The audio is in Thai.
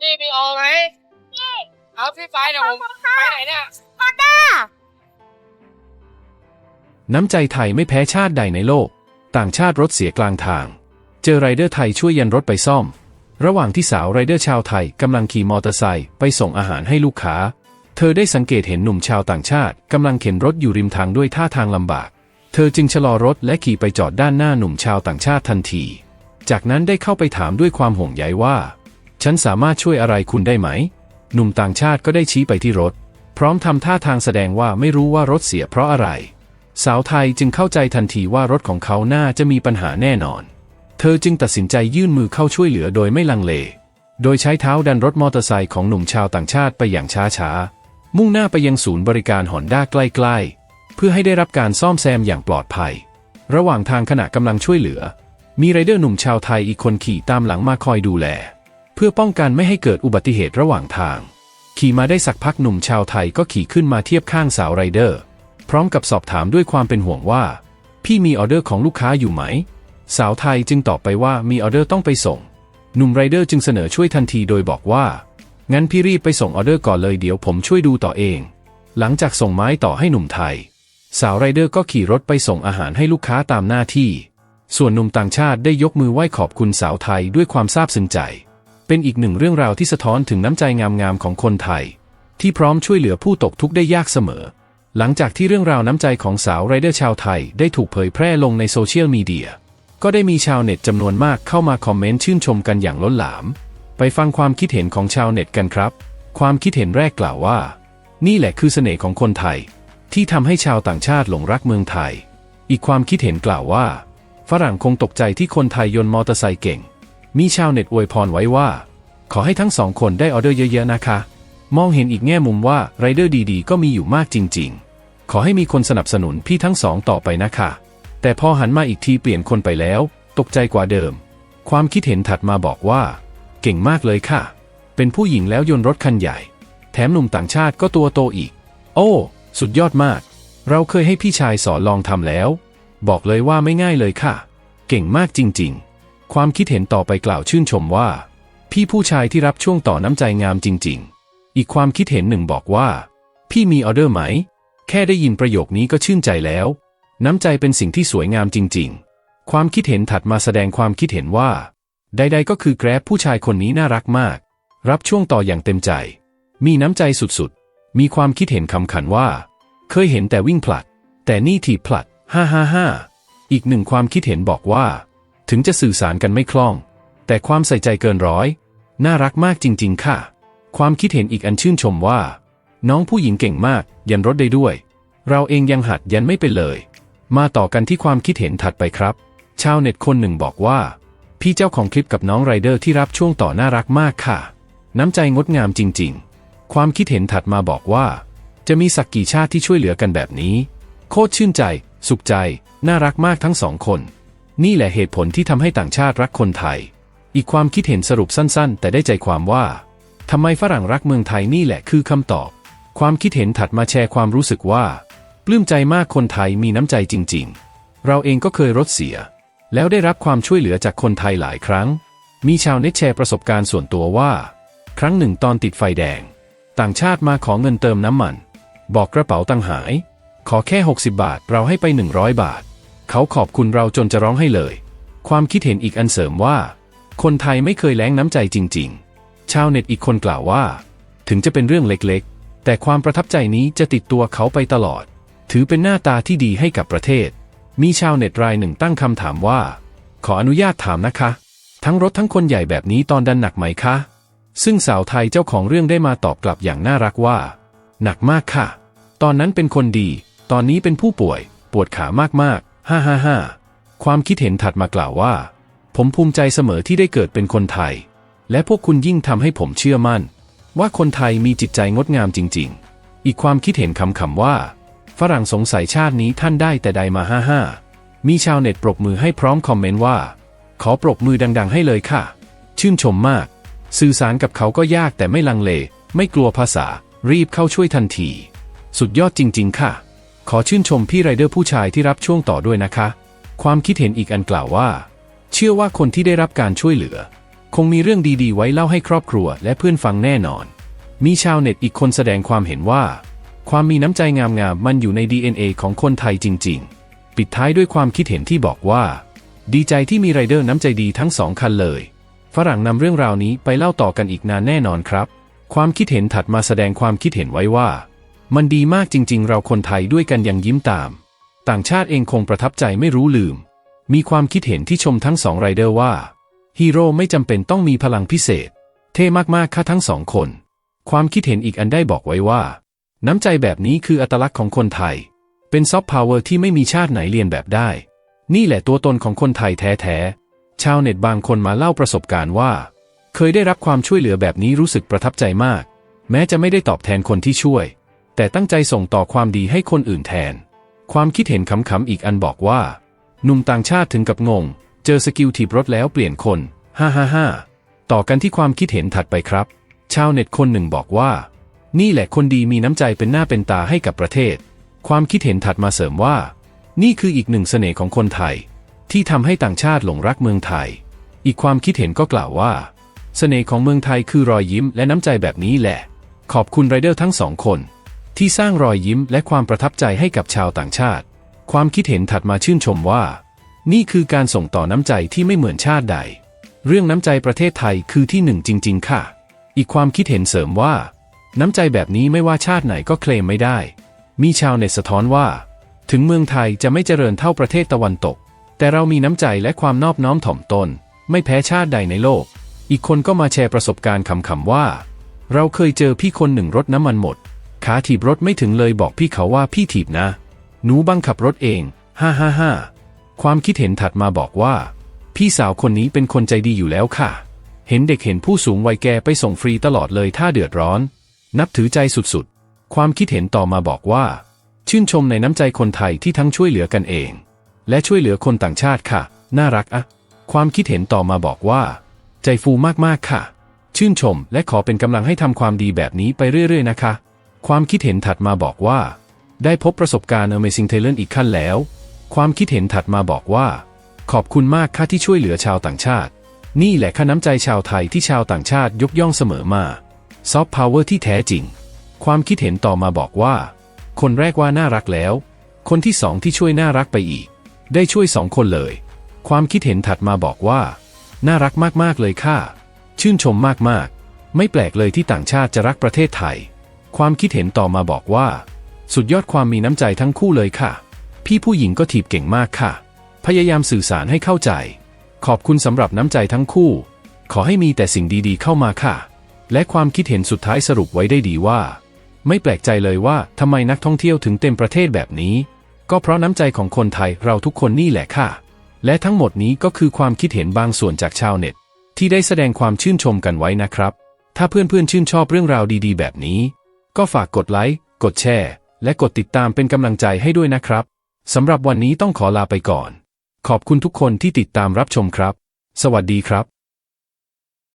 พี่มีโอไหมเอาพี่ไฟเดี๋ยวผมไปไหนเนี่ยน้ำใจไทยไม่แพ้ชาติใดในโลก ต่างชาติรถเสียกลางทาง เจอไรเดอร์ไทยช่วยยันรถไปซ่อม ระหว่างที่สาวไรเดอร์ชาวไทยกำลังขี่มอเตอร์ไซค์ไปส่งอาหารให้ลูกค้า เธอได้สังเกตเห็นหนุ่มชาวต่างชาติกำลังเข็นรถอยู่ริมทางด้วยท่าทางลำบาก เธอจึงชะลอรถและขี่ไปจอดด้านหน้าหนุ่มชาวต่างชาติทันที จากนั้นได้เข้าไปถามด้วยความห่วงใยว่า ฉันสามารถช่วยอะไรคุณได้ไหม หนุ่มต่างชาติก็ได้ชี้ไปที่รถ พร้อมทำท่าทางแสดงว่าไม่รู้ว่ารถเสียเพราะอะไร สาวไทยจึงเข้าใจทันทีว่ารถของเขาน่าจะมีปัญหาแน่นอน เธอจึงตัดสินใจยื่นมือเข้าช่วยเหลือโดยไม่ลังเล โดยใช้เท้าดันรถมอเตอร์ไซค์ของหนุ่มชาวต่างชาติไปอย่างช้าๆ มุ่งหน้าไปยังศูนย์บริการหอนด้าใกล้ๆ เพื่อให้ได้รับการซ่อมแซมอย่างปลอดภัย ระหว่างทางขณะกำลังช่วยเหลือ มีไรเดอร์หนุ่มชาวไทยอีกคนขี่ตามหลังมาคอยดูแล เพื่อป้องกันไม่ให้เกิดอุบัติเหตุระหว่างทาง ขี่มาได้สักพักหนุ่มชาวไทยก็ขี่ขึ้นมาเทียบข้างสาวไรเดอร์ พร้อมกับสอบถามด้วยความเป็นห่วงว่า พี่มีออเดอร์ของลูกค้าอยู่ไหม สาวไทยจึงตอบไปว่ามีออเดอร์ต้องไปส่ง หนุ่มไรเดอร์จึงเสนอช่วยทันทีโดยบอกว่า งั้นพี่รีบไปส่งออเดอร์ก่อนเลยเดี๋ยวผมช่วยดูต่อเอง หลังจากส่งไม้ต่อให้หนุ่มไทย สาวไรเดอร์ก็ขี่รถไปส่งอาหารให้ลูกค้าตามหน้าที่ ส่วนหนุ่มต่างชาติได้ยกมือไหว้ขอบคุณสาวไทยด้วยความซาบซึ้งใจ เป็นอีกหนึ่งเรื่องราวที่สะท้อนถึงน้ำใจงามๆของคนไทย ที่พร้อมช่วยเหลือผู้ตกทุกข์ได้ยากเสมอ หลังจากที่เรื่องราวน้ำใจของสาวไรเดอร์ชาวไทยได้ถูกเผยแพร่ลงในโซเชียลมีเดีย ก็ได้มีชาวเน็ตจำนวนมากเข้ามาคอมเมนต์ชื่นชมกันอย่างล้นหลาม ไปฟังความคิดเห็นของชาวเน็ตกันครับ ความคิดเห็นแรกกล่าวว่า นี่แหละคือเสน่ห์ของคนไทย ที่ทำให้ชาวต่างชาติหลงรักเมืองไทย อีกความคิดเห็นกล่าวว่า ฝรั่งคงตกใจที่คนไทยยนต์มอเตอร์ไซค์เก่ง มีชาวเน็ตอวยพรไว้ว่า ขอให้ทั้งสองคนได้ออเดอร์เยอะๆนะคะ มองเห็นอีกแง่มุมว่าไรเดอร์ดีๆ ก็มีอยู่มากจริง ๆ ขอให้มีคนสนับสนุนพี่ทั้งสองต่อไปนะคะ แต่พอหันมาอีกทีเปลี่ยนคนไปแล้ว ตกใจกว่าเดิม ความคิดเห็นถัดมาบอกว่า เก่งมากเลยค่ะ เป็นผู้หญิงแล้วยนต์รถคันใหญ่ แถมหนุ่มต่างชาติก็ตัวโตอีก โอ้ สุดยอดมาก เราเคยให้พี่ชายสอนลองทำแล้ว บอกเลยว่าไม่ง่ายเลยค่ะ เก่งมากจริงๆ ความคิดเห็นต่อไปกล่าวชื่นชมว่า พี่ผู้ชายที่รับช่วงต่อน้ำใจงามจริง ๆ อีกความคิดเห็นหนึ่งบอกว่า พี่มีออเดอร์ไหม แค่ได้ยินประโยคนี้ก็ชื่นใจแล้ว น้ำใจเป็นสิ่งที่สวยงามจริง ๆ ความคิดเห็นถัดมาแสดงความคิดเห็นว่า ใด ๆ ก็คือแกร็บผู้ชายคนนี้น่ารักมาก รับช่วงต่ออย่างเต็มใจ มีน้ำใจสุดๆ มีความคิดเห็นคำขันว่า เคยเห็นแต่วิ่งผลัด แต่นี่ถีบผลัด ฮ่าฮ่าฮ่าอีกหนึ่งความคิดเห็นบอกว่า ถึงจะสื่อสารกันไม่คล่อง แต่ความใส่ใจเกินร้อย น่ารักมากจริง ๆ ค่ะ ความคิดเห็นอีกอันชื่นชมว่า น้องผู้หญิงเก่งมาก ยันรถได้ด้วย เราเองยังหัดยันไม่เป็นเลย มาต่อกันที่ความคิดเห็นถัดไปครับ ชาวเน็ตคนหนึ่งบอกว่า พี่เจ้าของคลิปกับน้องไรเดอร์ที่รับช่วงต่อน่ารักมากค่ะ น้ำใจงดงามจริง ๆ ความคิดเห็นถัดมาบอกว่า จะมีสักกี่ชาติที่ช่วยเหลือกันแบบนี้ โคตรชื่นใจ สุขใจ น่ารักมากทั้งสองคน นี่แหละเหตุผลที่ทำให้ต่างชาติรักคนไทย อีกความคิดเห็นสรุปสั้นๆ แต่ได้ใจความว่าทำไมฝรั่งรักเมืองไทยนี่แหละคือคำตอบ ความคิดเห็นถัดมาแชร์ความรู้สึกว่า ปลื้มใจมากคนไทยมีน้ำใจจริง ๆ เราเองก็เคยรถเสีย แล้วได้รับความช่วยเหลือจากคนไทยหลายครั้ง มีชาวเน็ตแชร์ประสบการณ์ส่วนตัวว่า ครั้งหนึ่งตอนติดไฟแดง ต่างชาติมาขอเงินเติมน้ำมัน บอกกระเป๋าตังหาย ขอแค่ 60 บาทเราให้ไป 100 บาท เขาขอบคุณเราจนจะร้องให้เลย ความคิดเห็นอีกอันเสริมว่า คนไทยไม่เคยแล้งน้ำใจจริง ๆ ชาวเน็ตอีกคนกล่าวว่า ถึงจะเป็นเรื่องเล็กๆ แต่ความประทับใจนี้จะติดตัวเขาไปตลอด ถือเป็นหน้าตาที่ดีให้กับประเทศ มีชาวเน็ตรายหนึ่งตั้งคำถามว่า ขออนุญาตถามนะคะ ทั้งรถทั้งคนใหญ่แบบนี้ตอนดันหนักไหมคะ ซึ่งสาวไทยเจ้าของเรื่องได้มาตอบกลับอย่างน่ารักว่า หนักมากค่ะ ตอนนั้นเป็นคนดี ตอนนี้เป็นผู้ป่วยปวดขามากๆฮ่าฮ่าฮ่าความคิดเห็นถัดมากล่าวว่า ผมภูมิใจเสมอที่ได้เกิดเป็นคนไทย และพวกคุณยิ่งทำให้ผมเชื่อมั่น ว่าคนไทยมีจิตใจงดงามจริง ๆ อีกความคิดเห็นคำคำว่า ฝรั่งสงสัยชาตินี้ท่านได้แต่ใดมาฮ่าฮ่ามีชาวเน็ตปรบมือให้พร้อมคอมเมนต์ว่า ขอปรบมือดัง ๆ ให้เลยค่ะ ชื่นชมมาก สื่อสารกับเขาก็ยากแต่ไม่ลังเล ไม่กลัวภาษา รีบเข้าช่วยทันที สุดยอดจริง ๆ ค่ะ ขอชื่นชมพี่ไรเดอร์ผู้ชายที่รับช่วงต่อด้วยนะคะ ความคิดเห็นอีกอันกล่าวว่า เชื่อว่าคนที่ได้รับการช่วยเหลือ คงมีเรื่องดีๆ ไว้เล่าให้ครอบครัวและเพื่อนฟังแน่นอน มีชาวเน็ตอีกคนแสดงความเห็นว่า ความมีน้ำใจงามๆมันอยู่ใน DNA ของคนไทยจริง ๆ ปิดท้ายด้วยความคิดเห็นที่บอกว่า ดีใจที่มีไรเดอร์น้ำใจดีทั้งสองคันเลย ฝรั่งนำเรื่องราวนี้ไปเล่าต่อกันอีกนานแน่นอนครับ ความคิดเห็นถัดมาแสดงความคิดเห็นไว้ว่า มันดีมากจริง ๆ เราคนไทยด้วยกันยังยิ้มตาม ต่างชาติเองคงประทับใจไม่รู้ลืม มีความคิดเห็นที่ชมทั้งสองไรเดอร์ว่า ฮีโร่ไม่จำเป็นต้องมีพลังพิเศษ เท่มากๆค่ะทั้งสองคน ความคิดเห็นอีกอันได้บอกไว้ว่า น้ำใจแบบนี้คืออัตลักษณ์ของคนไทย เป็นซอฟต์พาวเวอร์ที่ไม่มีชาติไหนเรียนแบบได้ นี่แหละตัวตนของคนไทยแท้ๆชาวเน็ตบางคนมาเล่าประสบการณ์ว่า เคยได้รับความช่วยเหลือแบบนี้รู้สึกประทับใจมาก แม้จะไม่ได้ตอบแทนคนที่ช่วย แต่ตั้งใจส่งต่อความดีให้คนอื่นแทน ความคิดเห็นขำๆอีกอันบอกว่า หนุ่มต่างชาติถึงกับงง เจอสกิลถีบรถแล้วเปลี่ยนคนฮ่าฮ่าฮ่าต่อกันที่ความคิดเห็นถัดไปครับ ชาวเน็ตคนหนึ่งบอกว่า นี่แหละคนดีมีน้ำใจเป็นหน้าเป็นตาให้กับประเทศ ความคิดเห็นถัดมาเสริมว่า นี่คืออีกหนึ่งเสน่ห์ของคนไทย ที่ทำให้ต่างชาติหลงรักเมืองไทย อีกความคิดเห็นก็กล่าวว่า เสน่ห์ของเมืองไทยคือรอยยิ้มและน้ำใจแบบนี้แหละ ขอบคุณไรเดอร์ทั้งสองคน ที่สร้างรอยยิ้มและความประทับใจให้กับชาวต่างชาติ ความคิดเห็นถัดมาชื่นชมว่า นี่คือการส่งต่อน้ำใจที่ไม่เหมือนชาติใด เรื่องน้ำใจประเทศไทยคือที่หนึ่งจริง ๆ ค่ะ อีกความคิดเห็นเสริมว่า น้ำใจแบบนี้ไม่ว่าชาติไหนก็เคลมไม่ได้ มีชาวเน็ตสะท้อนว่า ถึงเมืองไทยจะไม่เจริญเท่าประเทศตะวันตก แต่เรามีน้ำใจและความนอบน้อมถ่อมตน ไม่แพ้ชาติใดในโลก อีกคนก็มาแชร์ประสบการณ์คำๆว่า เราเคยเจอพี่คนหนึ่งรถน้ำมันหมด ขาถีบรถไม่ถึงเลยบอกพี่เขาว่าพี่ถีบนะ หนูบังขับรถเอง ฮ่าฮ่าฮ่าความคิดเห็นถัดมาบอกว่า พี่สาวคนนี้เป็นคนใจดีอยู่แล้วค่ะ เห็นเด็กเห็นผู้สูงวัยแกไปส่งฟรีตลอดเลยถ้าเดือดร้อน นับถือใจสุดๆ ความคิดเห็นต่อมาบอกว่า ชื่นชมในน้ำใจคนไทยที่ทั้งช่วยเหลือกันเอง และช่วยเหลือคนต่างชาติค่ะ น่ารักอะความคิดเห็นต่อมาบอกว่า ใจฟูมากๆค่ะ ชื่นชมและขอเป็นกำลังให้ทำความดีแบบนี้ไปเรื่อย ๆ นะคะ ความคิดเห็นถัดมาบอกว่า ได้พบประสบการณ์ Amazing Talent อีกขั้นแล้ว ความคิดเห็นถัดมาบอกว่า ขอบคุณมากค่ะที่ช่วยเหลือชาวต่างชาติ นี่แหละค่าน้ำใจชาวไทยที่ชาวต่างชาติยกย่องเสมอมาซอฟต์พาวเวอร์ที่แท้จริง ความคิดเห็นต่อมาบอกว่า คนแรกว่าน่ารักแล้ว คนที่สองที่ช่วยน่ารักไปอีก ได้ช่วยสองคนเลย ความคิดเห็นถัดมาบอกว่า น่ารักมากๆเลยค่ะ ชื่นชมมากๆ ไม่แปลกเลยที่ต่างชาติจะรักประเทศไทย ความคิดเห็นต่อมาบอกว่า สุดยอดความมีน้ำใจทั้งคู่เลยค่ะ พี่ผู้หญิงก็ถีบเก่งมากค่ะ พยายามสื่อสารให้เข้าใจ ขอบคุณสำหรับน้ำใจทั้งคู่ ขอให้มีแต่สิ่งดีๆเข้ามาค่ะ และความคิดเห็นสุดท้ายสรุปไว้ได้ดีว่า ไม่แปลกใจเลยว่าทำไมนักท่องเที่ยวถึงเต็มประเทศแบบนี้ ก็เพราะน้ำใจของคนไทยเราทุกคนนี่แหละค่ะ และทั้งหมดนี้ก็คือความคิดเห็นบางส่วนจากชาวเน็ต ที่ได้แสดงความชื่นชมกันไว้นะครับ ถ้าเพื่อนๆชื่นชอบเรื่องราวดีๆ แบบนี้ ก็ฝากกดไลค์ กดแชร์ และกดติดตามเป็นกำลังใจให้ด้วยนะครับ สำหรับวันนี้ต้องขอลาไปก่อน ขอบคุณทุกคนที่ติดตามรับชมครับ สวัสดีครับ